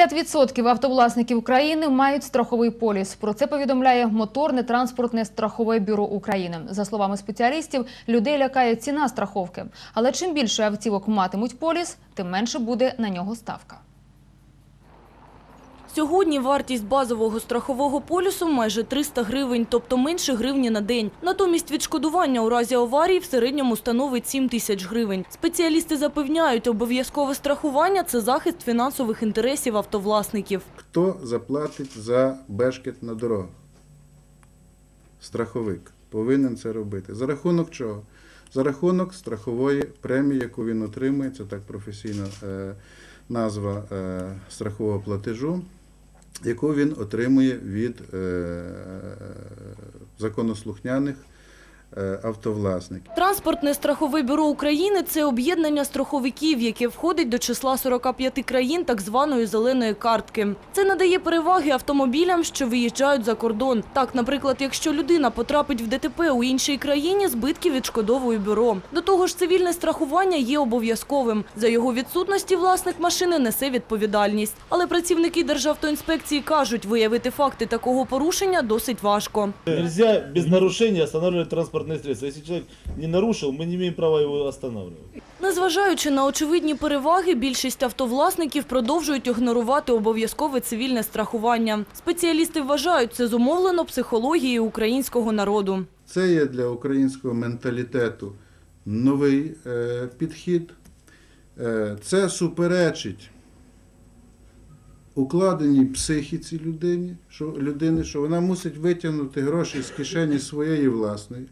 50% автовласників України мають страховий поліс. Про це повідомляє моторне транспортне страхове бюро України. За словами спеціалістів, людей лякає ціна страховки. Але чим більше автівок матимуть поліс, тим менше буде на нього ставка. Сьогодні вартість базового страхового полюсу майже 300 гривень, тобто менше гривні на день. Натомість відшкодування у разі аварії в середньому становить 7 тисяч гривень. Спеціалісти запевняють, обов'язкове страхування – це захист фінансових інтересів автовласників. Хто заплатить за бешкет на дорогах? Страховик повинен це робити. За рахунок чого? За рахунок страхової премії, яку він отримує, це так професійна е, назва е, страхового платежу, яку він отримує від е, законослухняних е, автовласників. Транспортне страхове бюро України – це об'єднання страховиків, яке входить до числа 45 країн так званої «зеленої картки». Це надає переваги автомобілям, що виїжджають за кордон. Так, наприклад, якщо людина потрапить в ДТП у іншій країні, збитки відшкодовує бюро. До того ж, цивільне страхування є обов'язковим. За його відсутності власник машини несе відповідальність. Але працівники Державтоінспекції кажуть, виявити факти такого порушення досить важко. Нельзя без нарушения останавливать транспортные средства. Если человек не нарушил, мы не имеем права его останавливать. Незважаючи на очевидні переваги, більшість автовласників продовжують ігнорувати обов'язкове цивільне страхування. Спеціалісти вважають, це зумовлено психологією українського народу. Це є для українського менталітету новий е, підхід. Е, це суперечить укладеній психіці людині, що, людини, що вона мусить витягнути гроші з кишені своєї власної,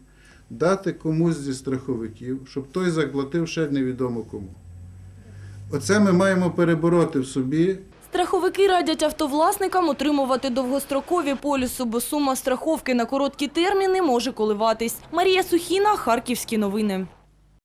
дати комусь зі страховиків, щоб той заплатив ще невідомо кому. Оце ми маємо перебороти в собі Страховики радять автовласникам отримувати довгострокові полюси, бо сума страховки на короткі терміни може коливатись. Марія Сухіна, Харківські новини.